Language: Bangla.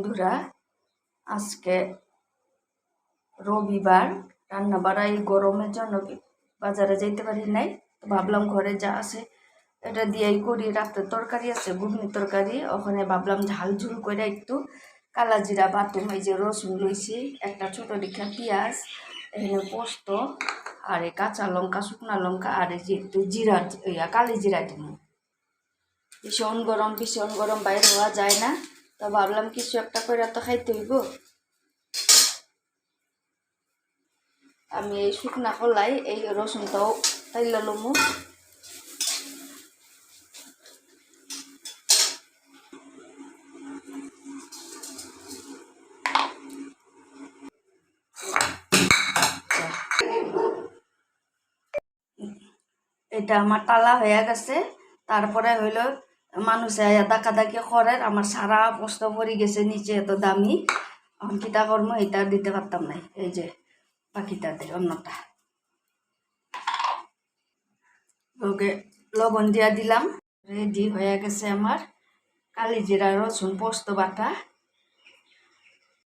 বন্ধুরা, আজকে রবিবার, রান্না বাড়া এই গরমের জন্য বাজারে যাইতে পারি নাই, তো ভাবলাম ঘরে যা আছে এটা দিয়েই করি। রাত্রে তরকারি আছে, ঘুগনি তরকারি, ওখানে ভাবলাম ঝাল ঝুল করে একটু কালা জিরা বাটুম এই যে রসুন লইছি, একটা ছোটো দীক্ষা পেঁয়াজ, এখানে পোস্ত, আর এই কাঁচা লঙ্কা, শুকনা লঙ্কা, আর এই যে একটু জিরা কালি জিরা দিব ভীষণ গরম ভীষণ গরম, বাইরে হওয়া যায় না। তো ভাবলাম কিছু একটা করে তো খাইতে হইব। আমি এই শুকনা কলাই, এই রসুনটাও তাইলা লমু। এটা আমার তালা হয়ে গেছে, তারপরে হইল মানুষে দাকা দাকি করে আমার সারা কষ্ট পড়ে গেছে, নিচে এত দামি। এখন কর্ম এটা দিতে পারতাম না। এই যে পাখিটা দে অন্যটা ওকে, লবণ দিয়া দিলাম। রেডি হয়ে গেছে আমার কালি জিরা রসুন পোস্ত বাটা।